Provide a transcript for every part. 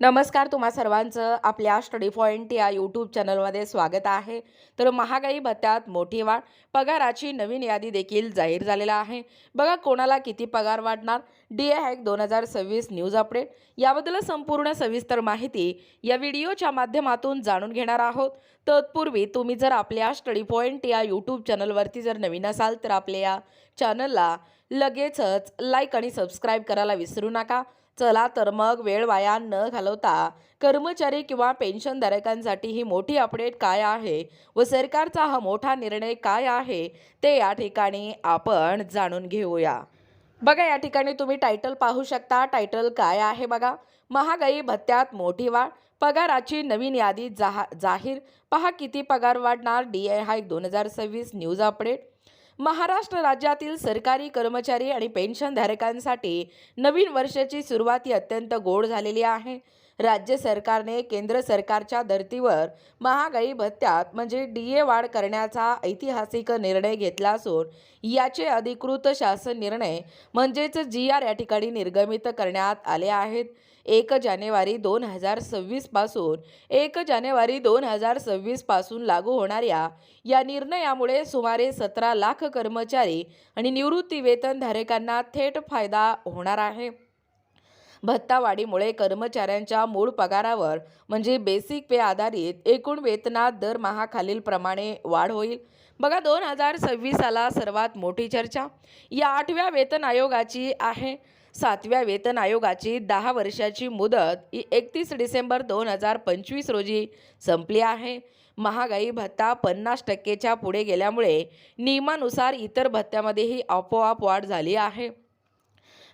नमस्कार तुम्हा सर्वांचं आपल्या स्टडी पॉईंट या यूट्यूब चॅनलमध्ये स्वागत आहे. तर महागाई भत्त्यात मोठी वाढ पगाराची नवीन यादी देखील जाहीर झालेला आहे. बघा कोणाला किती पगार वाढणार? डी ए हॅक दोन हजार सव्वीस न्यूज अपडेट. याबद्दल संपूर्ण सविस्तर माहिती या व्हिडिओच्या माध्यमातून जाणून घेणार आहोत. तत्पूर्वी तुम्ही जर आपल्या स्टडी पॉईंट या यूट्यूब चॅनलवरती जर नवीन असाल तर आपल्या या चॅनलला लगेचच लाईक आणि सबस्क्राईब करायला विसरू नका. चला तर मग वेळ वाया न घालवता कर्मचारी किंवा पेन्शनधारकांसाठी ही मोठी अपडेट काय आहे व सरकारचा हा मोठा निर्णय काय आहे ते या ठिकाणी आपण जाणून घेऊया. बघा या ठिकाणी तुम्ही टायटल पाहू शकता. टायटल काय आहे बघा? महागाई भत्त्यात मोठी वाढ पगाराची नवीन यादी जाहा जाहीर. पहा किती पगार वाढणार. डी आय हायक दोन हजार सव्वीस न्यूज अपडेट. महाराष्ट्र राज्यातील सरकारी कर्मचारी आणि पेन्शनधारकांसाठी नवीन वर्षाची सुरुवात ही अत्यंत गोड झालेली आहे. राज्य सरकारने केंद्र सरकारच्या धर्तीवर महागाई भत्त्यात म्हणजे डी ए वाढ करण्याचा ऐतिहासिक निर्णय घेतला असून याचे अधिकृत शासन निर्णय म्हणजेच जी आर या ठिकाणी निर्गमित करण्यात आले आहेत. एक जानेवारी दोन हजार सव्वीसपासून एक जानेवारी दोन हजार सव्वीसपासून लागू होणाऱ्या या निर्णयामुळे सुमारे सतरा लाख कर्मचारी आणि निवृत्ती वेतनधारकांना थेट फायदा होणार आहे. भत्तावाढीमुळे कर्मचाऱ्यांच्या मूळ पगारावर म्हणजे बेसिक पे आधारित एकूण वेतनात दरमहा खालीलप्रमाणे वाढ होईल. बघा दोन हजार सव्वीसाला सर्वात मोठी चर्चा. या आठव्या वेतन आयोगाची आहे. सातव्या वेतन आयोगाची दहा वर्षाची मुदत ही एकतीस डिसेंबर दोन हजार पंचवीस रोजी संपली आहे. महागाई भत्ता पन्नास टक्केच्या पुढे गेल्यामुळे नियमानुसार इतर भत्त्यामध्येही आपोआप वाढ झाली आहे.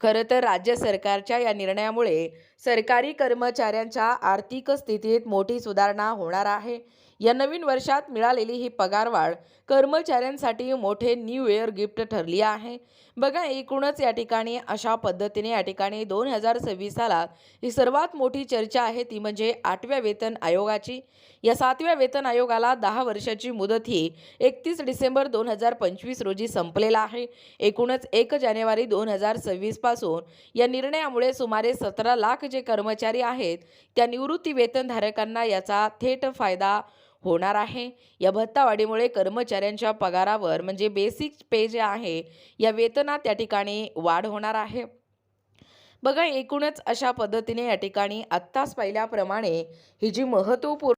खरं तर राज्य सरकारच्या या निर्णयामुळे सरकारी कर्मचाऱ्यांच्या आर्थिक स्थितीत मोठी सुधारणा होणार आहे. या नवीन वर्षात मिळालेली ही पगारवाढ कर्मचाऱ्यांसाठी मोठे न्यू इयर गिफ्ट ठरली आहे. बघा एकूणच या ठिकाणी अशा पद्धतीने या ठिकाणी दोन हजार सव्वीस सालात ही सर्वात मोठी चर्चा आहे ती म्हणजे आठव्या वेतन आयोगाची. या सातव्या वेतन आयोगाला दहा वर्षाची मुदत ही एकतीस डिसेंबर दोन हजार पंचवीस रोजी संपलेला आहे. एकूणच एक जानेवारी दोन हजार सव्वीसपासून या निर्णयामुळे सुमारे सतरा लाख जे कर्मचारी आहेत त्या निवृत्ती वेतनधारकांना याचा थेट फायदा होणार आहे. या भत्तावाढीमुळे कर्मचाऱ्यांच्या पगारावर म्हणजे बेसिक पे जे आहे या वेतनात त्या ठिकाणी वाढ होणार आहे. बघा एकूणच अशा पद्धतीने या ठिकाणी आत्ताच पाहिल्याप्रमाणे ही जी महत्त्वपूर्ण